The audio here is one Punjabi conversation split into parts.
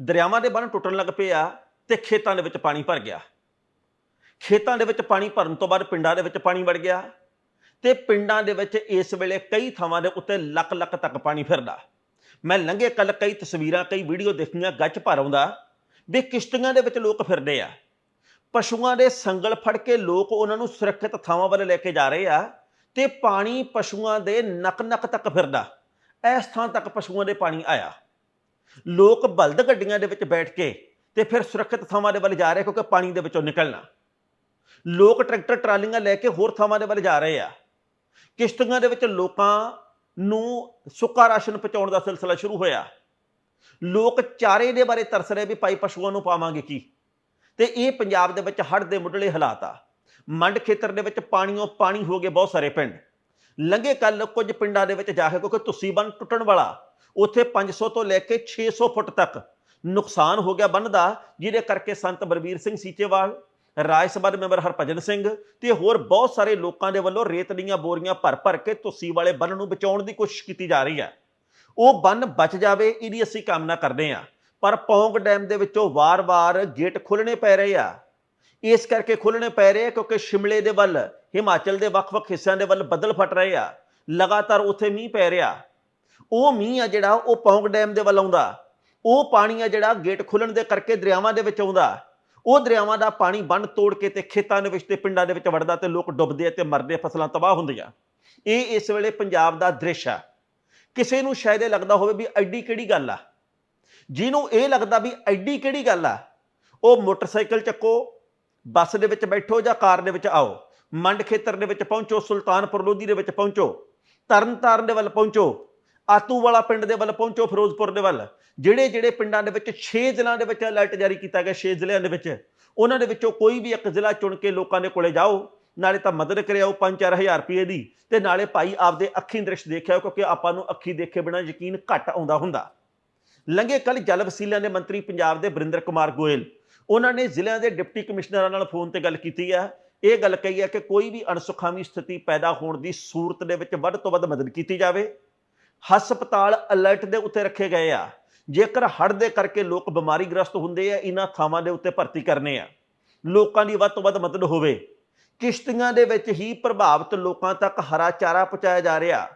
ਦਰਿਆਵਾਂ ਦੇ ਬੰਨ ਟੁੱਟਣ ਲੱਗ ਪਏ ਆ ਤੇ ਖੇਤਾਂ ਦੇ ਵਿੱਚ ਪਾਣੀ ਭਰ ਗਿਆ। ਖੇਤਾਂ ਦੇ ਵਿੱਚ ਪਾਣੀ ਭਰਨ ਤੋਂ ਬਾਅਦ ਪਿੰਡਾਂ ਦੇ ਵਿੱਚ ਪਾਣੀ ਵੜ ਗਿਆ ਤੇ ਪਿੰਡਾਂ ਦੇ ਵਿੱਚ ਇਸ ਵੇਲੇ ਕਈ ਥਾਵਾਂ ਦੇ ਉੱਤੇ ਲੱਕ ਲੱਕ ਤੱਕ ਪਾਣੀ ਫਿਰਦਾ। ਮੈਂ ਲੰਘੇ ਕੱਲ ਕਈ ਤਸਵੀਰਾਂ, ਕਈ ਵੀਡੀਓ ਦੇਖੀਆਂ ਗੱਜ ਭਰ ਆਉਂਦਾ ਵੀ ਕਿਸ਼ਤੀਆਂ ਦੇ ਵਿੱਚ ਲੋਕ ਫਿਰਦੇ ਆ। ਪਸ਼ੂਆਂ ਦੇ ਸੰਗਲ ਫੜ ਕੇ ਲੋਕ ਉਹਨਾਂ ਨੂੰ ਸੁਰੱਖਿਅਤ ਥਾਵਾਂ ਵੱਲ ਲੈ ਕੇ ਜਾ ਰਹੇ ਆ ਤੇ ਪਾਣੀ ਪਸ਼ੂਆਂ ਦੇ ਨੱਕ ਨੱਕ ਤੱਕ ਫਿਰਦਾ। ਇਸ ਥਾਂ ਤੱਕ ਪਸ਼ੂਆਂ ਦੇ ਪਾਣੀ ਆਇਆ। ਲੋਕ ਬਲਦ ਗੱਡੀਆਂ ਦੇ ਵਿੱਚ ਬੈਠ ਕੇ ਤੇ ਫਿਰ ਸੁਰੱਖਿਅਤ ਥਾਵਾਂ ਦੇ ਵੱਲ ਜਾ ਰਹੇ ਕਿਉਂਕਿ ਪਾਣੀ ਦੇ ਵਿੱਚੋਂ ਨਿਕਲਣਾ। ਲੋਕ ਟਰੈਕਟਰ, ਟਰਾਲੀਆਂ ਲੈ ਕੇ ਹੋਰ ਥਾਵਾਂ ਦੇ ਵੱਲ ਜਾ ਰਹੇ ਆ। ਕਿਸ਼ਤੀਆਂ ਦੇ ਵਿੱਚ ਲੋਕਾਂ ਨੂੰ ਸੁੱਕਾ ਰਾਸ਼ਨ ਪਹੁੰਚਾਉਣ ਦਾ ਸਿਲਸਿਲਾ ਸ਼ੁਰੂ ਹੋਇਆ। ਲੋਕ ਚਾਰੇ ਦੇ ਬਾਰੇ ਤਰਸ ਰਹੇ ਵੀ ਭਾਈ ਪਸ਼ੂਆਂ ਨੂੰ ਪਾਵਾਂਗੇ ਕੀ? ਤੇ ਇਹ ਪੰਜਾਬ ਦੇ ਵਿੱਚ ਹੜ੍ਹ ਦੇ ਮੁੱਢਲੇ ਹਾਲਾਤ ਆ। ਮੰਡ ਖੇਤਰ ਦੇ ਵਿੱਚ ਪਾਣੀੋਂ ਪਾਣੀ ਹੋ ਗਏ ਬਹੁਤ ਸਾਰੇ ਪਿੰਡ। ਲੰਘੇ ਕੱਲ ਕੁਝ ਪਿੰਡਾਂ ਦੇ ਵਿੱਚ ਜਾ ਕੇ, ਕਿਉਂਕਿ ਤੁਸੀਂ ਬੰਨ ਟੁੱਟਣ ਵਾਲਾ, ਉੱਥੇ 500 ਤੋਂ ਲੈ ਕੇ 600 ਫੁੱਟ ਤੱਕ ਨੁਕਸਾਨ ਹੋ ਗਿਆ ਬੰਨ ਦਾ, ਜਿਹਦੇ ਕਰਕੇ ਸੰਤ ਬਲਬੀਰ ਸਿੰਘ ਸੀਚੇਵਾਲ, ਰਾਜ ਸਭਾ ਦੇ ਮੈਂਬਰ ਹਰਭਜਨ ਸਿੰਘ ਤੇ ਹੋਰ ਬਹੁਤ ਸਾਰੇ ਲੋਕਾਂ ਦੇ ਵੱਲੋਂ ਰੇਤ ਦੀਆਂ ਬੋਰੀਆਂ ਭਰ ਭਰ ਕੇ ਤੁਸੀਂ ਵਾਲੇ ਬੰਨ ਨੂੰ ਬਚਾਉਣ ਦੀ ਕੋਸ਼ਿਸ਼ ਕੀਤੀ ਜਾ ਰਹੀ ਹੈ। ਉਹ ਬੰਨ ਬਚ ਜਾਵੇ, ਇਹਦੀ ਅਸੀਂ ਕਾਮਨਾ ਕਰਦੇ ਹਾਂ। ਪਰ ਪੌਂਗ ਡੈਮ ਦੇ ਵਿੱਚੋਂ ਵਾਰ-ਵਾਰ ਗੇਟ ਖੋਲਣੇ ਪੈ ਰਹੇ ਆ। ਇਸ ਕਰਕੇ ਖੋਲਣੇ ਪੈ ਰਹੇ ਆ ਕਿਉਂਕਿ ਸ਼ਿਮਲੇ ਦੇ ਵੱਲ, ਹਿਮਾਚਲ ਦੇ ਵੱਖ-ਵੱਖ ਹਿੱਸਿਆਂ ਦੇ ਵੱਲ ਬੱਦਲ ਫਟ ਰਹੇ ਆ। ਲਗਾਤਾਰ ਉੱਥੇ ਮੀਂਹ ਪੈ ਰਿਹਾ। ਉਹ ਮੀਂਹ ਆ ਜਿਹੜਾ, ਉਹ ਪੌਂਗ ਡੈਮ ਦੇ ਵੱਲ ਆਉਂਦਾ। ਉਹ ਪਾਣੀ ਆ ਜਿਹੜਾ ਗੇਟ ਖੁੱਲਣ ਦੇ ਕਰਕੇ ਦਰਿਆਵਾਂ ਦੇ ਵਿੱਚ ਆਉਂਦਾ। ਉਹ ਦਰਿਆਵਾਂ ਦਾ ਪਾਣੀ ਬੰਨ ਤੋੜ ਕੇ ਤੇ ਖੇਤਾਂ ਦੇ ਵਿੱਚ ਤੇ ਪਿੰਡਾਂ ਦੇ ਵਿੱਚ ਵੜਦਾ ਤੇ ਲੋਕ ਡੁੱਬਦੇ ਆ ਤੇ ਮਰਦੇ ਫਸਲਾਂ ਤਬਾਹ ਹੁੰਦੀਆਂ। ਇਹ ਇਸ ਵੇਲੇ ਪੰਜਾਬ ਦਾ ਦ੍ਰਿਸ਼ ਆ। ਕਿਸੇ ਨੂੰ ਸ਼ਾਇਦ ਇਹ ਲੱਗਦਾ ਹੋਵੇ ਵੀ ਐਡੀ ਕਿਹੜੀ ਗੱਲ ਆ। ਜਿਹਨੂੰ ਇਹ ਲੱਗਦਾ ਵੀ ਐਡੀ ਕਿਹੜੀ ਗੱਲ ਆ, ਉਹ ਮੋਟਰਸਾਈਕਲ ਚੱਕੋ ਬੱਸ ਦੇ ਵਿੱਚ ਬੈਠੋ ਜਾਂ ਕਾਰ ਦੇ ਵਿੱਚ ਆਓ। ਮੰਡ ਖੇਤਰ ਦੇ ਵਿੱਚ ਪਹੁੰਚੋ, ਸੁਲਤਾਨਪੁਰ ਲੋਧੀ ਦੇ ਵਿੱਚ ਪਹੁੰਚੋ, ਤਰਨਤਾਰਨ ਦੇ ਵੱਲ ਪਹੁੰਚੋ ਆਤੂ ਵਾਲਾ ਪਿੰਡ ਦੇ ਵੱਲ ਪਹੁੰਚੋ, ਫਿਰੋਜ਼ਪੁਰ ਦੇ ਵੱਲ। ਜਿਹੜੇ ਜਿਹੜੇ ਪਿੰਡਾਂ ਦੇ ਵਿੱਚ 6 ਜ਼ਿਲ੍ਹਿਆਂ ਦੇ ਵਿੱਚ ਅਲਰਟ ਜਾਰੀ ਕੀਤਾ ਗਿਆ 6 ਜ਼ਿਲ੍ਹਿਆਂ ਦੇ ਵਿੱਚ, ਉਹਨਾਂ ਦੇ ਵਿੱਚੋਂ ਕੋਈ ਵੀ ਇੱਕ ਜ਼ਿਲ੍ਹਾ ਚੁਣ ਕੇ ਲੋਕਾਂ ਦੇ ਕੋਲੇ ਜਾਓ, ਨਾਲੇ ਤਾਂ ਮਦਦ ਕਰਿਆਓ 5-4000 ਰੁਪਏ ਦੀ, ਤੇ ਨਾਲੇ ਭਾਈ ਆਪਦੇ ਅੱਖੀਂ ਦ੍ਰਿਸ਼ ਦੇਖਿਆ, ਕਿਉਂਕਿ ਆਪਾਂ ਨੂੰ ਅੱਖੀ ਦੇਖੇ ਬਿਨਾਂ ਯਕੀਨ ਘੱਟ ਆਉਂਦਾ ਹੁੰਦਾ। ਲੰਘੇ ਕੱਲ ਜਲ ਵਸੀਲਿਆਂ ਦੇ ਮੰਤਰੀ ਪੰਜਾਬ ਦੇ ਬਰਿੰਦਰ ਕੁਮਾਰ ਗੋਇਲ ਉਹਨਾਂ ਨੇ ਜ਼ਿਲ੍ਹਿਆਂ ਦੇ ਡਿਪਟੀ ਕਮਿਸ਼ਨਰਾਂ ਨਾਲ ਫੋਨ ਤੇ ਗੱਲ ਕੀਤੀ ਹੈ ਇਹ ਗੱਲ ਕਹੀ ਹੈ ਕਿ ਕੋਈ ਵੀ ਅਣਸੁਖਾਵੀ ਸਥਿਤੀ ਪੈਦਾ ਹੋਣ ਦੀ ਸੂਰਤ ਦੇ ਵਿੱਚ ਵੱਧ ਤੋਂ ਵੱਧ ਮਦਦ ਕੀਤੀ ਜਾਵੇ। ਹਸਪਤਾਲ ਅਲਰਟ ਦੇ ਉੱਤੇ ਰੱਖੇ ਗਏ ਆ। ਜੇਕਰ ਹੜ੍ਹ ਦੇ ਕਰਕੇ ਲੋਕ ਬਿਮਾਰੀ ਗ੍ਰਸਤ ਹੁੰਦੇ ਆ, ਇਹਨਾਂ ਥਾਵਾਂ ਦੇ ਉੱਤੇ ਭਰਤੀ ਕਰਨੇ ਆ। ਲੋਕਾਂ ਦੀ ਵੱਧ ਤੋਂ ਵੱਧ ਮਦਦ ਹੋਵੇ। ਕਿਸ਼ਤੀਆਂ ਦੇ ਵਿੱਚ ਹੀ ਪ੍ਰਭਾਵਿਤ ਲੋਕਾਂ ਤੱਕ ਹਰਾ ਚਾਰਾ ਪਹੁੰਚਾਇਆ ਜਾ ਰਿਹਾ।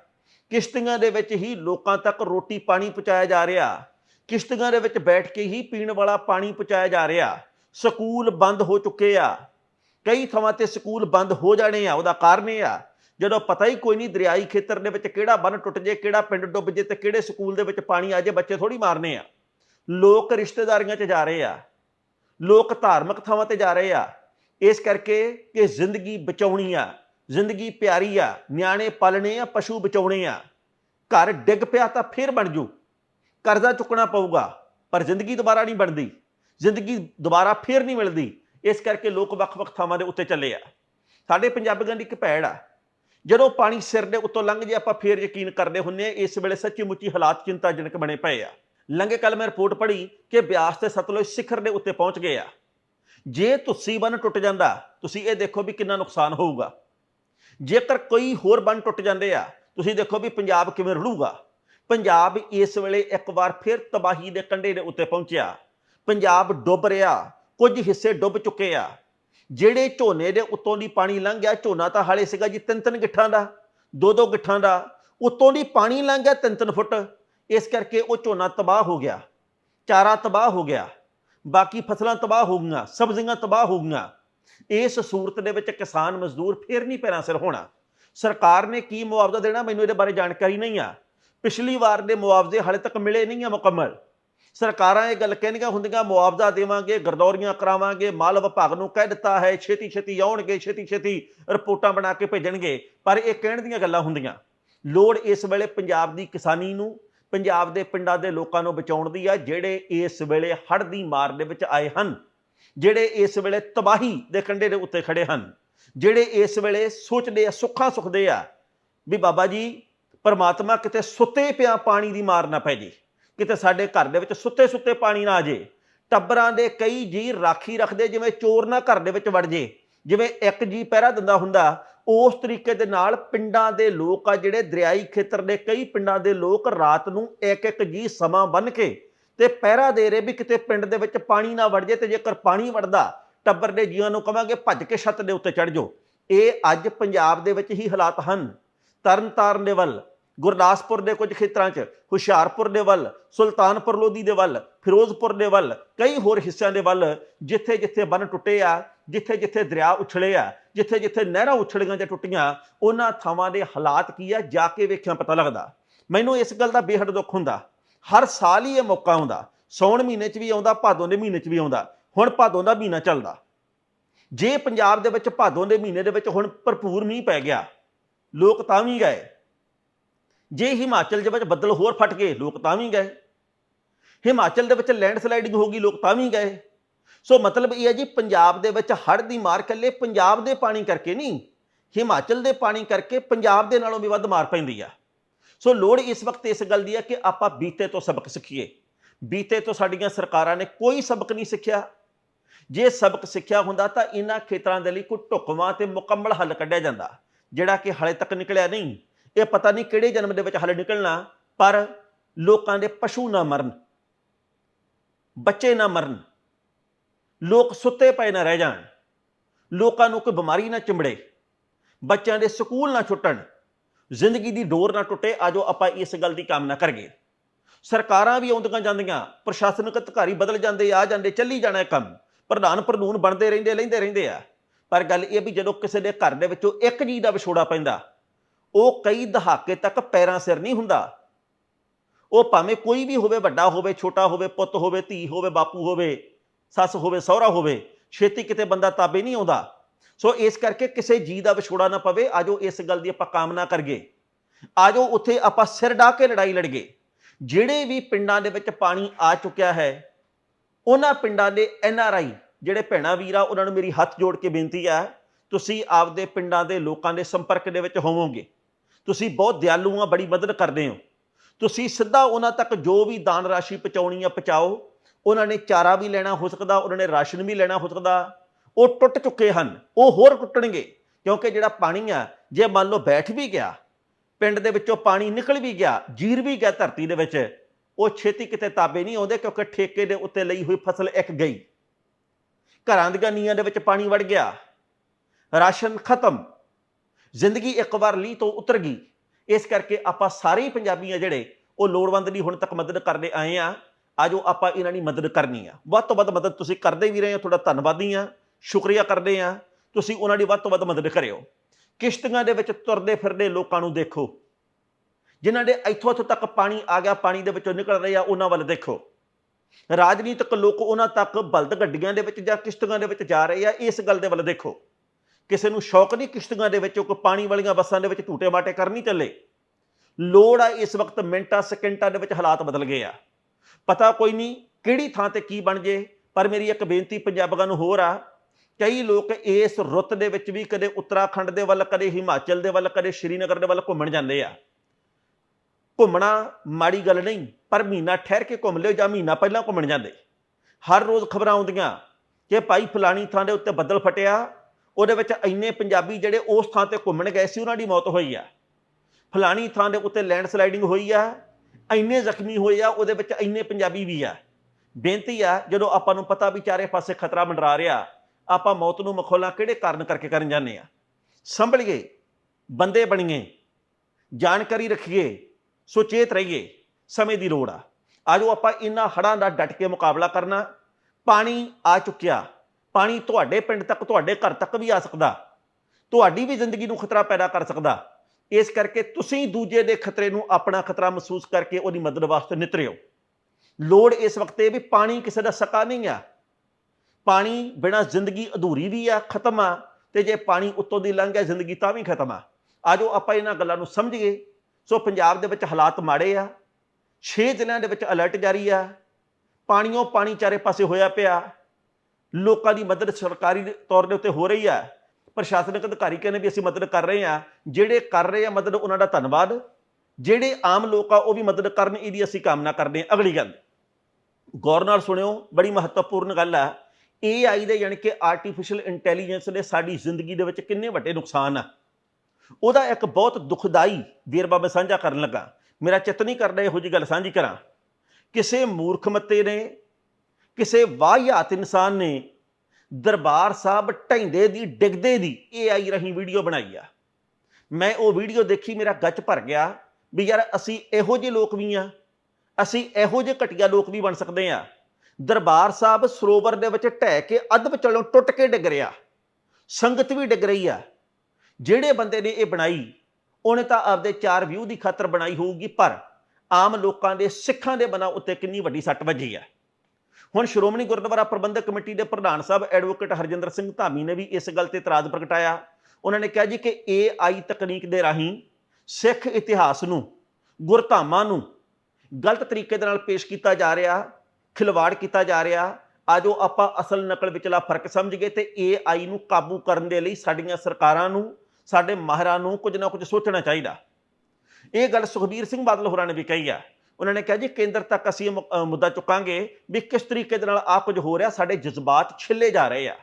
ਕਿਸ਼ਤੀਆਂ ਦੇ ਵਿੱਚ ਹੀ ਲੋਕਾਂ ਤੱਕ ਰੋਟੀ ਪਾਣੀ ਪਹੁੰਚਾਇਆ ਜਾ ਰਿਹਾ। ਕਿਸ਼ਤੀਆਂ ਦੇ ਵਿੱਚ ਬੈਠ ਕੇ ਹੀ ਪੀਣ ਵਾਲਾ ਪਾਣੀ ਪਹੁੰਚਾਇਆ ਜਾ ਰਿਹਾ। ਸਕੂਲ ਬੰਦ ਹੋ ਚੁੱਕੇ ਆ। ਕਈ ਥਾਵਾਂ ਤੇ ਸਕੂਲ ਬੰਦ ਹੋ ਜਾਣੇ ਆ, ਉਹਦਾ ਕਾਰਨ ਇਹ ਆ। ਜਦੋਂ ਪਤਾ ਹੀ ਕੋਈ ਨਹੀਂ ਦਰਿਆਈ ਖੇਤਰ ਦੇ ਵਿੱਚ ਕਿਹੜਾ ਬੰਨ ਟੁੱਟ ਜੇ, ਕਿਹੜਾ ਪਿੰਡ ਡੁੱਬ ਜੇ ਤੇ ਕਿਹੜੇ ਸਕੂਲ ਦੇ ਵਿੱਚ ਪਾਣੀ ਆ ਜੇ, ਬੱਚੇ ਥੋੜੀ ਮਾਰਨੇ ਆ। ਲੋਕ ਰਿਸ਼ਤੇਦਾਰੀਆਂ 'ਚ ਜਾ ਰਹੇ ਆ। ਲੋਕ ਧਾਰਮਿਕ ਥਾਵਾਂ ਤੇ ਜਾ ਰਹੇ ਆ। ਇਸ ਕਰਕੇ ਕਿ ਜ਼ਿੰਦਗੀ ਬਚਾਉਣੀ ਆ, ਜ਼ਿੰਦਗੀ ਪਿਆਰੀ ਆ, ਨਿਆਣੇ ਪਾਲਣੇ ਆ, ਪਸ਼ੂ ਬਚਾਉਣੇ ਆ। ਘਰ ਡਿੱਗ ਪਿਆ ਤਾਂ ਫੇਰ ਬਣ ਜੂ। ਕਰਜ਼ਾ ਚੁੱਕਣਾ ਪਊਗਾ, ਪਰ ਜ਼ਿੰਦਗੀ ਦੁਬਾਰਾ ਨਹੀਂ ਬਣਦੀ, ਜ਼ਿੰਦਗੀ ਦੁਬਾਰਾ ਫੇਰ ਨਹੀਂ ਮਿਲਦੀ, ਇਸ ਕਰਕੇ ਲੋਕ ਵੱਖ-ਵੱਖ ਥਾਵਾਂ ਦੇ ਉੱਤੇ ਚੱਲੇ ਆ। ਸਾਡੇ ਪੰਜਾਬੀਆਂ ਦੀ ਇੱਕ ਭੈੜ ਆ, ਜਦੋਂ ਪਾਣੀ ਸਿਰ ਦੇ ਉੱਤੋਂ ਲੰਘ ਜੇ, ਆਪਾਂ ਫੇਰ ਯਕੀਨ ਕਰਦੇ ਹੁੰਨੇ ਆ, ਇਸ ਵੇਲੇ ਸੱਚੀ ਮੁੱਚੀ ਹਾਲਾਤ ਚਿੰਤਾਜਨਕ ਬਣੇ ਪਏ ਆ। ਲੰਘੇ ਕੱਲ ਮੈਂ ਰਿਪੋਰਟ ਪੜ੍ਹੀ ਕਿ ਬਿਆਸ ਤੇ ਸਤਲੁਜ ਸਿਖਰ ਦੇ ਉੱਤੇ ਪਹੁੰਚ ਗਏ ਆ। ਜੇ ਤੁਸੀਂ ਬੰਨ ਟੁੱਟ ਜਾਂਦਾ, ਤੁਸੀਂ ਇਹ ਦੇਖੋ ਵੀ ਕਿੰਨਾ ਨੁਕਸਾਨ ਹੋਊਗਾ। ਜੇਕਰ ਕੋਈ ਹੋਰ ਬੰਨ ਟੁੱਟ ਜਾਂਦੇ ਆ, ਤੁਸੀਂ ਦੇਖੋ ਵੀ ਪੰਜਾਬ ਕਿਵੇਂ ਰੁੜੂਗਾ। ਪੰਜਾਬ ਇਸ ਵੇਲੇ ਇੱਕ ਵਾਰ ਫਿਰ ਤਬਾਹੀ ਦੇ ਕੰਢੇ ਦੇ ਉੱਤੇ ਪਹੁੰਚਿਆ। ਪੰਜਾਬ ਡੁੱਬ ਰਿਹਾ, ਕੁਝ ਹਿੱਸੇ ਡੁੱਬ ਚੁੱਕੇ ਆ। ਜਿਹੜੇ ਝੋਨੇ ਦੇ ਉੱਤੋਂ ਦੀ ਪਾਣੀ ਲੰਘ ਗਿਆ, ਝੋਨਾ ਤਾਂ ਹਾਲੇ ਸੀਗਾ ਜੀ ਤਿੰਨ ਤਿੰਨ ਗਿੱਠਾਂ ਦਾ, ਦੋ ਦੋ ਗਿੱਠਾਂ ਦਾ। ਉੱਤੋਂ ਦੀ ਪਾਣੀ ਲੰਘ ਗਿਆ ਤਿੰਨ ਤਿੰਨ ਫੁੱਟ। ਇਸ ਕਰਕੇ ਉਹ ਝੋਨਾ ਤਬਾਹ ਹੋ ਗਿਆ। ਚਾਰਾ ਤਬਾਹ ਹੋ ਗਿਆ। ਬਾਕੀ ਫਸਲਾਂ ਤਬਾਹ ਹੋ ਗਈਆਂ, ਸਬਜ਼ੀਆਂ ਤਬਾਹ ਹੋ ਗਈਆਂ। ਇਸ ਸੂਰਤ ਦੇ ਵਿੱਚ ਕਿਸਾਨ ਮਜ਼ਦੂਰ ਫੇਰ ਨਹੀਂ ਪੈਰਾਂ ਸਿਰ ਹੋਣਾ। ਸਰਕਾਰ ਨੇ ਕੀ ਮੁਆਵਜ਼ਾ ਦੇਣਾ, ਮੈਨੂੰ ਇਹਦੇ ਬਾਰੇ ਜਾਣਕਾਰੀ ਨਹੀਂ ਆ। ਪਿਛਲੀ ਵਾਰ ਦੇ ਮੁਆਵਜ਼ੇ ਹਾਲੇ ਤੱਕ ਮਿਲੇ ਨਹੀਂ ਆ ਮੁਕੰਮਲ। ਸਰਕਾਰਾਂ ਇਹ ਗੱਲ ਕਹਿੰਦੀਆਂ ਹੁੰਦੀਆਂ, ਮੁਆਵਜ਼ਾ ਦੇਵਾਂਗੇ, ਗਰਦੌਰੀਆਂ ਕਰਾਵਾਂਗੇ, ਮਾਲ ਵਿਭਾਗ ਨੂੰ ਕਹਿ ਦਿੱਤਾ ਹੈ ਛੇਤੀ ਛੇਤੀ ਆਉਣਗੇ ਛੇਤੀ ਛੇਤੀ ਰਿਪੋਰਟਾਂ ਬਣਾ ਕੇ ਭੇਜਣਗੇ, ਪਰ ਇਹ ਕਹਿਣ ਦੀਆਂ ਗੱਲਾਂ ਹੁੰਦੀਆਂ। ਲੋੜ ਇਸ ਵੇਲੇ ਪੰਜਾਬ ਦੀ ਕਿਸਾਨੀ ਨੂੰ, ਪੰਜਾਬ ਦੇ ਪਿੰਡਾਂ ਦੇ ਲੋਕਾਂ ਨੂੰ ਬਚਾਉਣ ਦੀ ਆ, ਜਿਹੜੇ ਇਸ ਵੇਲੇ ਹੜ੍ਹ ਦੀ ਮਾਰ ਦੇ ਵਿੱਚ ਆਏ ਹਨ, ਜਿਹੜੇ ਇਸ ਵੇਲੇ ਤਬਾਹੀ ਦੇ ਕੰਢੇ ਦੇ ਉੱਤੇ ਖੜੇ ਹਨ, ਜਿਹੜੇ ਇਸ ਵੇਲੇ ਸੋਚਦੇ ਆ, ਸੁੱਖਾਂ ਸੁਖਦੇ ਆ, ਵੀ ਬਾਬਾ ਜੀ ਪਰਮਾਤਮਾ ਕਿਤੇ ਸੁੱਤੇ ਪਿਆ ਪਾਣੀ ਦੀ ਮਾਰ ਨਾ ਪੈ ਜੇ, ਕਿਤੇ ਸਾਡੇ ਘਰ ਦੇ ਵਿੱਚ ਸੁੱਤੇ ਸੁੱਤੇ ਪਾਣੀ ਨਾ ਆ ਜੇ, ਟੱਬਰਾਂ ਦੇ ਕਈ ਜੀ ਰਾਖੀ ਰੱਖਦੇ ਜਿਵੇਂ ਚੋਰ ਨਾ ਘਰ ਦੇ ਵਿੱਚ ਵੜ ਜੇ, ਜਿਵੇਂ ਇੱਕ ਜੀ ਪਹਿਰਾ ਦਿੰਦਾ ਹੁੰਦਾ, ਉਸ ਤਰੀਕੇ ਦੇ ਨਾਲ ਪਿੰਡਾਂ ਦੇ ਲੋਕ ਆ ਜਿਹੜੇ ਦਰਿਆਈ ਖੇਤਰ ਦੇ ਕਈ ਪਿੰਡਾਂ ਦੇ ਲੋਕ ਰਾਤ ਨੂੰ ਇੱਕ ਇੱਕ ਜੀ ਸਮਾਂ ਬੰਨ ਕੇ ਤੇ ਪਹਿਰਾ ਦੇ ਰਹੇ ਵੀ ਕਿਤੇ ਪਿੰਡ ਦੇ ਵਿੱਚ ਪਾਣੀ ਨਾ ਵੜ ਜੇ ਤੇ ਜੇਕਰ ਪਾਣੀ ਵੜਦਾ, ਟੱਬਰ ਦੇ ਜੀਵਾਂ ਨੂੰ ਕਵਾਂਗੇ ਭੱਜ ਕੇ ਛੱਤ ਦੇ ਉੱਤੇ ਚੜ ਜਾਓ। ਇਹ ਅੱਜ ਪੰਜਾਬ ਦੇ ਵਿੱਚ ਹੀ ਹਾਲਾਤ ਹਨ। ਤਰਨਤਾਰਨ ਦੇ ਵੱਲ, ਗੁਰਦਾਸਪੁਰ ਦੇ ਕੁਝ ਖੇਤਰਾਂ 'ਚ, ਹੁਸ਼ਿਆਰਪੁਰ ਦੇ ਵੱਲ, ਸੁਲਤਾਨਪੁਰ ਲੋਧੀ ਦੇ ਵੱਲ, ਫਿਰੋਜ਼ਪੁਰ ਦੇ ਵੱਲ, ਕਈ ਹੋਰ ਹਿੱਸਿਆਂ ਦੇ ਵੱਲ ਜਿੱਥੇ ਜਿੱਥੇ ਬੰਨ ਟੁੱਟੇ ਆ ਜਿੱਥੇ ਜਿੱਥੇ ਦਰਿਆ ਉਛਲੇ ਆ ਜਿੱਥੇ ਜਿੱਥੇ ਨਹਿਰਾਂ ਉਛਲੀਆਂ ਜਾਂ ਟੁੱਟੀਆਂ, ਉਹਨਾਂ ਥਾਵਾਂ ਦੇ ਹਾਲਾਤ ਕੀ ਆ, ਜਾ ਕੇ ਵੇਖਿਆ ਪਤਾ ਲੱਗਦਾ। ਮੈਨੂੰ ਇਸ ਗੱਲ ਦਾ ਬੇਹੱਦ ਦੁੱਖ ਹੁੰਦਾ। ਹਰ ਸਾਲ ਹੀ ਇਹ ਮੌਕਾ ਆਉਂਦਾ। ਸੌਣ ਮਹੀਨੇ 'ਚ ਵੀ ਆਉਂਦਾ, ਭਾਦੋਂ ਦੇ ਮਹੀਨੇ 'ਚ ਵੀ ਆਉਂਦਾ। ਹੁਣ ਭਾਦੋਂ ਦਾ ਮਹੀਨਾ ਚੱਲਦਾ। ਜੇ ਪੰਜਾਬ ਦੇ ਵਿੱਚ ਭਾਦੋਂ ਦੇ ਮਹੀਨੇ ਦੇ ਵਿੱਚ ਹੁਣ ਭਰਪੂਰ ਮੀਂਹ ਪੈ ਗਿਆ ਲੋਕ ਤਾਂ ਵੀ ਗਏ। ਜੇ ਹਿਮਾਚਲ ਦੇ ਵਿੱਚ ਬੱਦਲ ਹੋਰ ਫਟ ਗਏ, ਲੋਕ ਤਾਂ ਵੀ ਗਏ। ਹਿਮਾਚਲ ਦੇ ਵਿੱਚ ਲੈਂਡ ਸਲਾਈਡਿੰਗ ਹੋ ਗਈ, ਲੋਕ ਤਾਂ ਵੀ ਗਏ। ਸੋ ਮਤਲਬ ਇਹ ਹੈ ਜੀ, ਪੰਜਾਬ ਦੇ ਵਿੱਚ ਹੜ੍ਹ ਦੀ ਮਾਰ ਕੱਲੇ ਪੰਜਾਬ ਦੇ ਪਾਣੀ ਕਰਕੇ ਨਹੀਂ, ਹਿਮਾਚਲ ਦੇ ਪਾਣੀ ਕਰਕੇ ਪੰਜਾਬ ਦੇ ਨਾਲੋਂ ਵੀ ਵੱਧ ਮਾਰ ਪੈਂਦੀ ਆ। ਸੋ ਲੋੜ ਇਸ ਵਕਤ ਇਸ ਗੱਲ ਦੀ ਆ ਕਿ ਆਪਾਂ ਬੀਤੇ ਤੋਂ ਸਬਕ ਸਿੱਖੀਏ। ਬੀਤੇ ਤੋਂ ਸਾਡੀਆਂ ਸਰਕਾਰਾਂ ਨੇ ਕੋਈ ਸਬਕ ਨਹੀਂ ਸਿੱਖਿਆ। ਜੇ ਸਬਕ ਸਿੱਖਿਆ ਹੁੰਦਾ ਤਾਂ ਇਹਨਾਂ ਖੇਤਰਾਂ ਦੇ ਲਈ ਕੋਈ ਢੁਕਵਾਂ ਤੇ ਮੁਕੰਮਲ ਹੱਲ ਕੱਢਿਆ ਜਾਂਦਾ। ਜਿਹੜਾ ਕਿ ਹਾਲੇ ਤੱਕ ਨਿਕਲਿਆ ਨਹੀਂ, ਇਹ ਪਤਾ ਨਹੀਂ ਕਿਹੜੇ ਜਨਮ ਦੇ ਵਿੱਚ ਹਾਲੇ ਨਿਕਲਣਾ, ਪਰ ਲੋਕਾਂ ਦੇ ਪਸ਼ੂ ਨਾ ਮਰਨ, ਬੱਚੇ ਨਾ ਮਰਨ, ਲੋਕ ਸੁੱਤੇ ਪਏ ਨਾ ਰਹਿ ਜਾਣ, ਲੋਕਾਂ ਨੂੰ ਕੋਈ ਬਿਮਾਰੀ ਨਾ ਚਿੰਬੜੇ, ਬੱਚਿਆਂ ਦੇ ਸਕੂਲ ਨਾ ਛੁੱਟਣ, ਜ਼ਿੰਦਗੀ ਦੀ ਡੋਰ ਨਾ ਟੁੱਟੇ, ਆਜੋ ਆਪਾਂ ਇਸ ਗੱਲ ਦੀ ਕਾਮਨਾ ਕਰੀਏ। ਸਰਕਾਰਾਂ ਵੀ ਆਉਂਦੀਆਂ ਜਾਂਦੀਆਂ, ਪ੍ਰਸ਼ਾਸਨਿਕ ਅਧਿਕਾਰੀ ਬਦਲ ਜਾਂਦੇ, ਆ ਜਾਂਦੇ, ਚੱਲੀ ਜਾਣਾ ਕੰਮ, ਪ੍ਰਧਾਨ ਪ੍ਰਧੂਨ ਬਣਦੇ ਰਹਿੰਦੇ, ਲੈਂਦੇ ਰਹਿੰਦੇ ਆ। ਪਰ ਗੱਲ ਇਹ ਵੀ ਜਦੋਂ ਕਿਸੇ ਦੇ ਘਰ ਦੇ ਵਿੱਚੋਂ ਇੱਕ ਜੀ ਦਾ ਵਿਛੋੜਾ ਪੈਂਦਾ, ਉਹ ਕਈ ਦਹਾਕੇ ਤੱਕ ਪੈਰਾਂ ਸਿਰ ਨਹੀਂ ਹੁੰਦਾ। ਉਹ ਭਾਵੇਂ ਕੋਈ ਵੀ ਹੋਵੇ, ਵੱਡਾ ਹੋਵੇ, ਛੋਟਾ ਹੋਵੇ, ਪੁੱਤ ਹੋਵੇ, ਧੀ ਹੋਵੇ, ਬਾਪੂ ਹੋਵੇ, ਸੱਸ ਹੋਵੇ, ਸਹੁਰਾ ਹੋਵੇ, ਛੇਤੀ ਕਿਤੇ ਬੰਦਾ ਤਾਬੇ ਨਹੀਂ ਆਉਂਦਾ। ਸੋ ਇਸ ਕਰਕੇ ਕਿਸੇ ਜੀ ਦਾ ਵਿਛੋੜਾ ਨਾ ਪਵੇ ਆਜੋ ਇਸ ਗੱਲ ਦੀ ਆਪਾਂ ਕਾਮਨਾ ਕਰੀਏ। ਆਜੋ ਉੱਥੇ ਆਪਾਂ ਸਿਰ ਢਾ ਕੇ ਲੜਾਈ ਲੜੀਏ। ਜਿਹੜੇ ਵੀ ਪਿੰਡਾਂ ਦੇ ਵਿੱਚ ਪਾਣੀ ਆ ਚੁੱਕਿਆ ਹੈ, ਉਹਨਾਂ ਪਿੰਡਾਂ ਦੇ ਐਨ ਆਰ ਆਈ ਜਿਹੜੇ ਭੈਣਾ ਵੀਰ ਆ, ਉਹਨਾਂ ਨੂੰ ਮੇਰੀ ਹੱਥ ਜੋੜ ਕੇ ਬੇਨਤੀ ਆ, ਤੁਸੀਂ ਆਪਦੇ ਪਿੰਡਾਂ ਦੇ ਲੋਕਾਂ ਦੇ ਸੰਪਰਕ ਦੇ ਵਿੱਚ ਹੋਵੋਗੇ। ਤੁਸੀਂ ਬਹੁਤ ਦਿਆਲੂ ਆ, ਬੜੀ ਮਦਦ ਕਰਦੇ ਹੋ। ਤੁਸੀਂ ਸਿੱਧਾ ਉਹਨਾਂ ਤੱਕ ਜੋ ਵੀ ਦਾਨ ਰਾਸ਼ੀ ਪਹੁੰਚਾਉਣੀ ਆ, ਪਹੁੰਚਾਓ। ਉਹਨਾਂ ਨੇ ਚਾਰਾ ਵੀ ਲੈਣਾ ਹੋ ਸਕਦਾ, ਉਹਨਾਂ ਨੇ ਰਾਸ਼ਨ ਵੀ ਲੈਣਾ ਹੋ ਸਕਦਾ। ਉਹ ਟੁੱਟ ਚੁੱਕੇ ਹਨ, ਉਹ ਹੋਰ ਟੁੱਟਣਗੇ, ਕਿਉਂਕਿ ਜਿਹੜਾ ਪਾਣੀ ਆ, ਜੇ ਮੰਨ ਲਓ ਬੈਠ ਵੀ ਗਿਆ, ਪਿੰਡ ਦੇ ਵਿੱਚੋਂ ਪਾਣੀ ਨਿਕਲ ਵੀ ਗਿਆ, ਜੀਰ ਵੀ ਗਿਆ ਧਰਤੀ ਦੇ ਵਿੱਚ, ਉਹ ਛੇਤੀ ਕਿਤੇ ਤਾਬੇ ਨਹੀਂ ਆਉਂਦੇ ਕਿਉਂਕਿ ਠੇਕੇ ਦੇ ਉੱਤੇ ਲਈ ਹੋਈ ਫਸਲ ਇੱਕ ਗਈ। ਘਰਾਂ ਦੀਆਂ ਨੀਆਂ ਦੇ ਵਿੱਚ ਪਾਣੀ ਵੜ ਗਿਆ। ਰਾਸ਼ਨ ਖਤਮ। ਜ਼ਿੰਦਗੀ ਇੱਕ ਵਾਰ ਲਈ ਤੋਂ ਉਤਰ ਗਈ। ਇਸ ਕਰਕੇ ਆਪਾਂ ਸਾਰੇ ਹੀ ਪੰਜਾਬੀ ਆ ਜਿਹੜੇ, ਉਹ ਲੋੜਵੰਦ ਦੀ ਹੁਣ ਤੱਕ ਮਦਦ ਕਰਦੇ ਆਏ ਆ। ਆਜੋ ਆਪਾਂ ਇਹਨਾਂ ਦੀ ਮਦਦ ਕਰਨੀ ਆ। ਵੱਧ ਤੋਂ ਵੱਧ ਮਦਦ ਤੁਸੀਂ ਕਰਦੇ ਵੀ ਰਹੇ ਹੋ, ਤੁਹਾਡਾ ਧੰਨਵਾਦੀ ਆ। ਸ਼ੁਕਰੀਆ ਕਰਦੇ ਆ। ਤੁਸੀਂ ਉਹਨਾਂ ਦੀ ਵੱਧ ਤੋਂ ਵੱਧ ਮਦਦ ਕਰਿਓ। ਕਿਸ਼ਤੀਆਂ ਦੇ ਵਿੱਚ ਤੁਰਦੇ ਫਿਰਦੇ ਲੋਕਾਂ ਨੂੰ ਦੇਖੋ। ਜਿਨ੍ਹਾਂ ਦੇ ਇੱਥੋਂ ਇੱਥੋਂ ਤੱਕ ਪਾਣੀ ਆ ਗਿਆ, ਪਾਣੀ ਦੇ ਵਿੱਚੋਂ ਨਿਕਲ ਰਹੇ ਆ ਉਹਨਾਂ ਵੱਲ ਦੇਖੋ। ਰਾਜਨੀਤਿਕ ਲੋਕ ਉਹਨਾਂ ਤੱਕ ਬਲਦ ਗੱਡੀਆਂ ਦੇ ਵਿੱਚ ਜਾਂ ਕਿਸ਼ਤੀਆਂ ਦੇ ਵਿੱਚ ਜਾ ਰਹੇ ਆ, ਇਸ ਗੱਲ ਦੇ ਵੱਲ ਦੇਖੋ। ਕਿਸੇ ਨੂੰ ਸ਼ੌਕ ਨਹੀਂ ਕਿਸ਼ਤੀਆਂ ਦੇ ਵਿੱਚ ਕੋਈ ਪਾਣੀ ਵਾਲੀਆਂ ਬੱਸਾਂ ਦੇ ਵਿੱਚ ਟੂਟੇ ਮਾਟੇ ਕਰਨੀ ਚੱਲੇ। ਲੋੜ ਆ ਇਸ ਵਕਤ ਮਿੰਟਾਂ, ਸਕਿੰਟਾਂ ਦੇ ਵਿੱਚ ਹਾਲਾਤ ਬਦਲ ਗਏ ਆ। ਪਤਾ ਕੋਈ ਨਹੀਂ ਕਿਹੜੀ ਥਾਂ ਤੇ ਕੀ ਬਣ ਜੇ, ਪਰ ਮੇਰੀ ਇੱਕ ਬੇਨਤੀ ਪੰਜਾਬੀਆਂ ਨੂੰ ਹੋਰ ਆ, ਕਈ ਲੋਕ ਇਸ ਰੁੱਤ ਦੇ ਵਿੱਚ ਵੀ ਕਦੇ ਉੱਤਰਾਖੰਡ ਦੇ ਵੱਲ, ਕਦੇ ਹਿਮਾਚਲ ਦੇ ਵੱਲ, ਕਦੇ ਸ਼੍ਰੀਨਗਰ ਦੇ ਵੱਲ ਘੁੰਮਣ ਜਾਂਦੇ ਆ। ਘੁੰਮਣਾ ਮਾੜੀ ਗੱਲ ਨਹੀਂ, ਪਰ ਮਹੀਨਾ ਠਹਿਰ ਕੇ ਘੁੰਮ ਲਿਓ ਜਾਂ ਮਹੀਨਾ ਪਹਿਲਾਂ ਘੁੰਮਣ ਜਾਂਦੇ। ਹਰ ਰੋਜ਼ ਖਬਰਾਂ ਆਉਂਦੀਆਂ ਕਿ ਭਾਈ ਫਲਾਣੀ ਥਾਂ ਦੇ ਉੱਤੇ ਬੱਦਲ ਫਟਿਆ, ਉਹਦੇ ਵਿੱਚ ਇੰਨੇ ਪੰਜਾਬੀ ਜਿਹੜੇ ਉਸ ਥਾਂ ਤੇ ਘੁੰਮਣ ਗਏ ਸੀ, ਉਹਨਾਂ ਦੀ ਮੌਤ ਹੋਈ ਆ। ਫਲਾਣੀ ਥਾਂ ਦੇ ਉੱਤੇ ਲੈਂਡ ਸਲਾਈਡਿੰਗ ਹੋਈ ਆ, ਇੰਨੇ ਜ਼ਖਮੀ ਹੋਏ ਆ, ਉਹਦੇ ਵਿੱਚ ਇੰਨੇ ਪੰਜਾਬੀ ਵੀ ਆ। ਬੇਨਤੀ ਆ, ਜਦੋਂ ਆਪਾਂ ਨੂੰ ਪਤਾ ਵੀ ਚਾਰੇ ਪਾਸੇ ਖਤਰਾ ਮੰਡਰਾ ਰਿਹਾ, ਆਪਾਂ ਮੌਤ ਨੂੰ ਮਖੌਲਾ ਕਿਹੜੇ ਕਾਰਨ ਕਰਕੇ ਕਰਨ ਜਾਂਦੇ ਆ? ਸੰਭਲੀਏ, ਬੰਦੇ ਬਣੀਏ, ਜਾਣਕਾਰੀ ਰੱਖੀਏ ਸੁਚੇਤ ਰਹੀਏ, ਸਮੇਂ ਦੀ ਲੋੜ ਆ। ਆਜੋ ਆਪਾਂ ਇਹਨਾਂ ਹੜਾਂ ਦਾ ਡਟ ਕੇ ਮੁਕਾਬਲਾ ਕਰਨਾ। ਪਾਣੀ ਆ ਚੁੱਕਿਆ। ਪਾਣੀ ਤੁਹਾਡੇ ਪਿੰਡ ਤੱਕ, ਤੁਹਾਡੇ ਘਰ ਤੱਕ ਵੀ ਆ ਸਕਦਾ। ਤੁਹਾਡੀ ਵੀ ਜ਼ਿੰਦਗੀ ਨੂੰ ਖਤਰਾ ਪੈਦਾ ਕਰ ਸਕਦਾ। ਇਸ ਕਰਕੇ ਤੁਸੀਂ ਦੂਜੇ ਦੇ ਖਤਰੇ ਨੂੰ ਆਪਣਾ ਖਤਰਾ ਮਹਿਸੂਸ ਕਰਕੇ ਉਹਦੀ ਮਦਦ ਵਾਸਤੇ ਨਿਤਰਿਓ ਲੋੜ ਇਸ ਵਕਤ ਇਹ ਵੀ ਪਾਣੀ ਕਿਸੇ ਦਾ ਸਕਾ ਨਹੀਂ ਆ। ਪਾਣੀ ਬਿਨਾ ਜ਼ਿੰਦਗੀ ਅਧੂਰੀ ਵੀ ਆ, ਖਤਮ ਆ। ਤੇ ਜੇ ਪਾਣੀ ਉੱਤੋਂ ਦੀ ਲੰਘ ਗਿਆ, ਜ਼ਿੰਦਗੀ ਤਾਂ ਵੀ ਖਤਮ ਆ। ਆਜੋ ਆਪਾਂ ਇਹਨਾਂ ਗੱਲਾਂ ਨੂੰ ਸਮਝੀਏ। ਸੋ ਪੰਜਾਬ ਦੇ ਵਿੱਚ ਹਾਲਾਤ ਮਾੜੇ ਆ 6 ਜ਼ਿਲ੍ਹਿਆਂ ਦੇ ਵਿੱਚ ਅਲਰਟ ਜਾਰੀ ਆ, ਪਾਣੀਓ ਪਾਣੀ ਚਾਰੇ ਪਾਸੇ ਹੋਇਆ ਪਿਆ, ਲੋਕਾਂ ਦੀ ਮਦਦ ਸਰਕਾਰੀ ਤੌਰ ਦੇ ਉੱਤੇ ਹੋ ਰਹੀ ਆ, ਪ੍ਰਸ਼ਾਸਨਿਕ ਅਧਿਕਾਰੀ ਕਹਿੰਦੇ ਵੀ ਅਸੀਂ ਮਦਦ ਕਰ ਰਹੇ ਆ, ਜਿਹੜੇ ਕਰ ਰਹੇ ਆ ਮਦਦ ਉਹਨਾਂ ਦਾ ਧੰਨਵਾਦ, ਜਿਹੜੇ ਆਮ ਲੋਕ ਆ ਉਹ ਵੀ ਮਦਦ ਕਰਨ, ਇਹਦੀ ਅਸੀਂ ਕਾਮਨਾ ਕਰਦੇ ਹਾਂ। ਅਗਲੀ ਗੱਲ, ਗੌਰ ਨਾਲ ਸੁਣਿਓ, ਬੜੀ ਮਹੱਤਵਪੂਰਨ ਗੱਲ ਆ AI ਦੇ ਯਾਨੀ ਕਿ ਆਰਟੀਫੀਸ਼ੀਅਲ ਇੰਟੈਲੀਜੈਂਸ ਦੇ ਸਾਡੀ ਜ਼ਿੰਦਗੀ ਦੇ ਵਿੱਚ ਕਿੰਨੇ ਵੱਡੇ ਨੁਕਸਾਨ ਆ। ਉਹਦਾ ਇੱਕ ਬਹੁਤ ਦੁਖਦਾਈ ਵੇਰਵਾ ਮੈਂ ਸਾਂਝਾ ਕਰਨ ਲੱਗਾ। ਮੇਰਾ ਚਿੱਤ ਨਹੀਂ ਕਰਦਾ ਇਹੋ ਜੀ ਗੱਲ ਸਾਂਝੀ ਕਰਾਂ। ਕਿਸੇ ਮੂਰਖ ਮੱਤੇ ਨੇ, ਕਿਸੇ ਵਾਹਿਆਤ ਇਨਸਾਨ ਨੇ ਦਰਬਾਰ ਸਾਹਿਬ ਢੈਂਦੇ ਦੀ, ਡਿੱਗਦੇ ਦੀ AI ਰਹੀ ਵੀਡੀਓ ਬਣਾਈ ਆ। ਮੈਂ ਉਹ ਵੀਡੀਓ ਦੇਖੀ, ਮੇਰਾ ਗੱਚ ਭਰ ਗਿਆ ਵੀ ਯਾਰ ਅਸੀਂ ਇਹੋ ਜਿਹੇ ਲੋਕ ਵੀ ਆ। ਅਸੀਂ ਇਹੋ ਜਿਹੇ ਘਟੀਆ ਲੋਕ ਵੀ ਬਣ ਸਕਦੇ ਆ। ਦਰਬਾਰ ਸਾਹਿਬ ਸਰੋਵਰ ਦੇ ਵਿੱਚ ਢਹਿ ਕੇ ਅੱਧ ਵਿਚਲੋਂ ਟੁੱਟ ਕੇ ਡਿੱਗ ਰਿਹਾ। ਸੰਗਤ ਵੀ ਡਿੱਗ ਰਹੀ ਆ। ਜਿਹੜੇ ਬੰਦੇ ਨੇ ਇਹ ਬਣਾਈ, ਉਹਨੇ ਤਾਂ ਆਪਦੇ ਚਾਰ ਵਿਊ ਦੀ ਖਾਤਰ ਬਣਾਈ ਹੋਊਗੀ, ਪਰ ਆਮ ਲੋਕਾਂ ਦੇ ਸਿੱਖਾਂ ਦੇ ਬਣਾ ਉੱਤੇ ਕਿੰਨੀ ਵੱਡੀ ਸੱਟ ਵੱਜੀ ਹੈ। ਹੁਣ ਸ਼੍ਰੋਮਣੀ ਗੁਰਦੁਆਰਾ ਪ੍ਰਬੰਧਕ ਕਮੇਟੀ ਦੇ ਪ੍ਰਧਾਨ ਸਾਹਿਬ ਐਡਵੋਕੇਟ ਹਰਜਿੰਦਰ ਸਿੰਘ ਧਾਮੀ ਨੇ ਵੀ ਇਸ ਗੱਲ ਤੇ ਇਤਰਾਜ਼ ਪ੍ਰਗਟਾਇਆ। ਉਹਨਾਂ ਨੇ ਕਿਹਾ ਜੀ ਕਿ AI ਤਕਨੀਕ ਦੇ ਰਾਹੀਂ ਸਿੱਖ ਇਤਿਹਾਸ ਨੂੰ, ਗੁਰਧਾਮਾਂ ਨੂੰ ਗਲਤ ਤਰੀਕੇ ਦੇ ਨਾਲ ਪੇਸ਼ ਕੀਤਾ ਜਾ ਰਿਹਾ, ਖਿਲਵਾੜ ਕੀਤਾ ਜਾ ਰਿਹਾ। ਆਜੋ ਆਪਾਂ ਅਸਲ ਨਕਲ ਵਿਚਲਾ ਫ਼ਰਕ ਸਮਝ ਗਏ ਤੇ AI ਨੂੰ ਕਾਬੂ ਕਰਨ ਦੇ ਲਈ ਸਾਡੀਆਂ ਸਰਕਾਰਾਂ ਨੂੰ ਸਾਡੇ ਮਾਹਿਰਾਂ ਨੂੰ ਕੁਝ ਨਾ ਕੁਝ ਸੋਚਣਾ ਚਾਹੀਦਾ। ਇਹ ਗੱਲ ਸੁਖਬੀਰ ਸਿੰਘ ਬਾਦਲ ਹੋਰਾਂ ਨੇ ਵੀ ਕਹੀ ਆ। ਉਹਨਾਂ ਨੇ ਕਿਹਾ ਜੀ, ਕੇਂਦਰ ਤੱਕ ਅਸੀਂ ਇਹ ਮੁੱਦਾ ਚੁੱਕਾਂਗੇ ਵੀ ਕਿਸ ਤਰੀਕੇ ਦੇ ਨਾਲ ਆ ਕੁਝ ਹੋ ਰਿਹਾ, ਸਾਡੇ ਜਜ਼ਬਾਤ ਛਿੱਲੇ ਜਾ ਰਹੇ ਆ।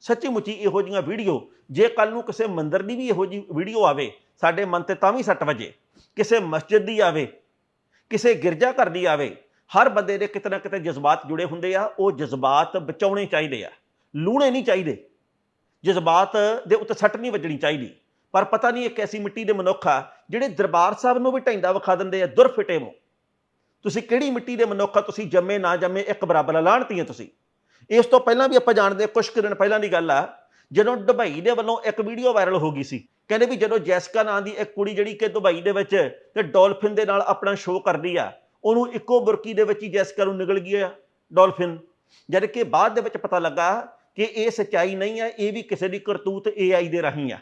ਸੱਚੀ ਮੁੱਚੀ ਇਹੋ ਜਿਹੀਆਂ ਵੀਡੀਓ, ਜੇ ਕੱਲ ਨੂੰ ਕਿਸੇ ਮੰਦਰ ਦੀ ਵੀ ਇਹੋ ਜਿਹੀ ਵੀਡੀਓ ਆਵੇ, ਸਾਡੇ ਮਨ ਤੇ ਤਾਂ ਵੀ ਸੱਟ ਵਜੇ। ਕਿਸੇ ਮਸਜਿਦ ਦੀ ਆਵੇ, ਕਿਸੇ ਗਿਰਜਾ ਘਰ ਦੀ ਆਵੇ, ਹਰ ਬੰਦੇ ਦੇ ਕਿਤੇ ਨਾ ਕਿਤੇ ਜਜ਼ਬਾਤ ਜੁੜੇ ਹੁੰਦੇ ਆ, ਉਹ ਜਜ਼ਬਾਤ ਬਚਾਉਣੇ ਚਾਹੀਦੇ ਆ। ਲੂਣੇ ਨਹੀਂ ਚਾਹੀਦੇ। ਜਜ਼ਬਾਤ ਦੇ ਉੱਤੇ ਸੱਟ ਨਹੀਂ ਵੱਜਣੀ ਚਾਹੀਦੀ। ਪਰ ਪਤਾ ਨਹੀਂ ਇੱਕ ਐਸੀ ਮਿੱਟੀ ਦੇ ਮਨੁੱਖ ਆ ਜਿਹੜੇ ਦਰਬਾਰ ਸਾਹਿਬ ਨੂੰ ਵੀ ਢੈਂਦਾ ਵਿਖਾ ਦਿੰਦੇ ਆ ਦੁਰਫਿਟੇ ਮੋ ਤੁਸੀਂ ਕਿਹੜੀ ਮਿੱਟੀ ਦੇ ਮਨੁੱਖ ਆ ਤੁਸੀਂ ਜੰਮੇ ਨਾ ਜੰਮੇ ਇੱਕ ਬਰਾਬਰ ਲਾਣਤੀਆਂ ਤੁਸੀਂ। ਇਸ ਤੋਂ ਪਹਿਲਾਂ ਵੀ ਆਪਾਂ ਜਾਣਦੇ ਹਾਂ, ਕੁਝ ਕੁ ਦਿਨ ਪਹਿਲਾਂ ਦੀ ਗੱਲ ਆ ਜਦੋਂ ਦੁਬਈ ਦੇ ਵੱਲੋਂ ਇੱਕ ਵੀਡੀਓ ਵਾਇਰਲ ਹੋ ਗਈ ਸੀ ਕਹਿੰਦੇ ਵੀ ਜਦੋਂ ਜੈਸਕਾ ਨਾਂ ਦੀ ਇੱਕ ਕੁੜੀ ਜਿਹੜੀ ਕਿ ਦੁਬਈ ਦੇ ਵਿੱਚ ਤੇ ਡੋਲਫਿਨ ਦੇ ਨਾਲ ਆਪਣਾ ਸ਼ੋਅ ਕਰਦੀ ਆ ਉਹਨੂੰ ਇੱਕੋ ਬੁਰਕੀ ਦੇ ਵਿੱਚ ਹੀ ਜੈਸਕਾ ਨੂੰ ਨਿਗਲ ਗਈ ਆ ਡੋਲਫਿਨ। ਜਦ ਕਿ ਬਾਅਦ ਦੇ ਵਿੱਚ ਪਤਾ ਲੱਗਾ ਕਿ ਇਹ ਸੱਚਾਈ ਨਹੀਂ ਆ ਇਹ ਵੀ ਕਿਸੇ ਦੀ ਕਰਤੂਤ AI ਦੇ ਰਾਹੀਂ ਆ।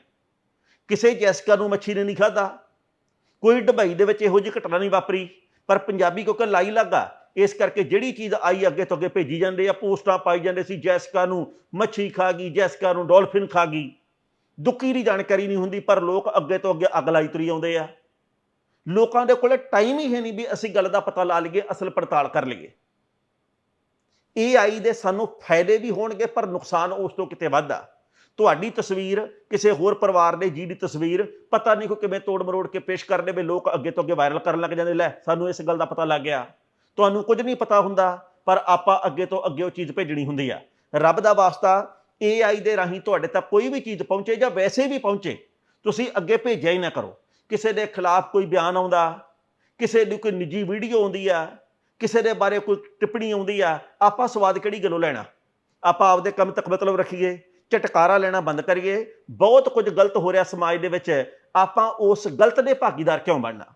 ਕਿਸੇ ਜੈਸਕਾ ਨੂੰ ਮੱਛੀ ਨੇ ਨਹੀਂ ਖਾਦਾ ਕੋਈ ਡਬਈ ਦੇ ਵਿੱਚ ਇਹੋ ਜਿਹੀ ਘਟਨਾ ਨਹੀਂ ਵਾਪਰੀ, ਪਰ ਪੰਜਾਬੀ ਕਿਉਂਕਿ ਲਾਈ ਲੱਗਾ, ਇਸ ਕਰਕੇ ਜਿਹੜੀ ਚੀਜ਼ ਆਈ ਅੱਗੇ ਤੋਂ ਅੱਗੇ ਭੇਜੀ ਜਾਂਦੇ ਆ, ਪੋਸਟਾਂ ਪਾਈ ਜਾਂਦੇ ਸੀ, ਜੈਸਕਾ ਨੂੰ ਮੱਛੀ ਖਾ ਗਈ, ਜੈਸਕਾ ਨੂੰ ਡੋਲਫਿਨ ਖਾ ਗਈ। ਦੁੱਕੀ ਦੀ ਜਾਣਕਾਰੀ ਨਹੀਂ ਹੁੰਦੀ, ਪਰ ਲੋਕ ਅੱਗੇ ਤੋਂ ਅੱਗੇ ਅੱਗ ਲਾਈ ਤੁਰੀ ਆਉਂਦੇ ਆ। ਲੋਕਾਂ ਦੇ ਕੋਲੇ ਟਾਈਮ ਹੀ ਹੈ ਨਹੀਂ ਵੀ ਅਸੀਂ ਗੱਲ ਦਾ ਪਤਾ ਲਾ ਲਈਏ, ਅਸਲ ਪੜਤਾਲ ਕਰ ਲਈਏ। AI ਦੇ ਸਾਨੂੰ ਫਾਇਦੇ ਵੀ ਹੋਣਗੇ, ਪਰ ਨੁਕਸਾਨ ਉਸ ਤੋਂ ਕਿਤੇ ਵੱਧ ਆ। ਤੁਹਾਡੀ ਤਸਵੀਰ ਕਿਸੇ ਹੋਰ ਪਰਿਵਾਰ ਨੇ ਜੀ ਦੀ ਤਸਵੀਰ, ਪਤਾ ਨਹੀਂ ਕੋ ਕਿਵੇਂ ਤੋੜ ਮਰੋੜ ਕੇ ਪੇਸ਼ ਕਰ ਦੇਵੇ, ਲੋਕ ਅੱਗੇ ਤੋਂ ਅੱਗੇ ਵਾਇਰਲ ਕਰਨ ਲੱਗ ਜਾਂਦੇ, ਲੈ ਸਾਨੂੰ ਇਸ ਗੱਲ ਦਾ ਪਤਾ ਲੱਗ ਗਿਆ। ਤੁਹਾਨੂੰ ਕੁਝ ਨਹੀਂ ਪਤਾ ਹੁੰਦਾ, ਪਰ ਆਪਾਂ ਅੱਗੇ ਤੋਂ ਅੱਗੇ ਉਹ ਚੀਜ਼ ਭੇਜਣੀ ਹੁੰਦੀ ਆ। ਰੱਬ ਦਾ ਵਾਸਤਾ AI ਦੇ ਰਾਹੀਂ ਤੁਹਾਡੇ ਤੱਕ ਕੋਈ ਵੀ ਚੀਜ਼ ਪਹੁੰਚੇ ਜਾਂ ਵੈਸੇ ਵੀ ਪਹੁੰਚੇ, ਤੁਸੀਂ ਅੱਗੇ ਭੇਜਿਆ ਹੀ ਨਾ ਕਰੋ। ਕਿਸੇ ਦੇ ਖਿਲਾਫ ਕੋਈ ਬਿਆਨ ਆਉਂਦਾ, ਕਿਸੇ ਦੀ ਕੋਈ ਨਿੱਜੀ ਵੀਡੀਓ ਆਉਂਦੀ ਆ, ਕਿਸੇ ਦੇ ਬਾਰੇ ਕੋਈ ਟਿੱਪਣੀ ਆਉਂਦੀ ਆ, ਆਪਾਂ ਸਵਾਦ ਕਿਹੜੀ ਗੱਲੋਂ ਲੈਣਾ? ਆਪਾਂ ਆਪਦੇ ਕੰਮ ਤੱਕ ਮਤਲਬ ਰੱਖੀਏ। ਝਟਕਾਰਾ ਲੈਣਾ ਬੰਦ ਕਰੀਏ। ਬਹੁਤ ਕੁਝ ਗਲਤ ਹੋ ਰਿਹਾ ਸਮਾਜ ਦੇ ਵਿੱਚ। ਆਪਾਂ ਉਸ ਗਲਤ ਦੇ ਭਾਗੀਦਾਰ ਕਿਉਂ ਬਣਨਾ?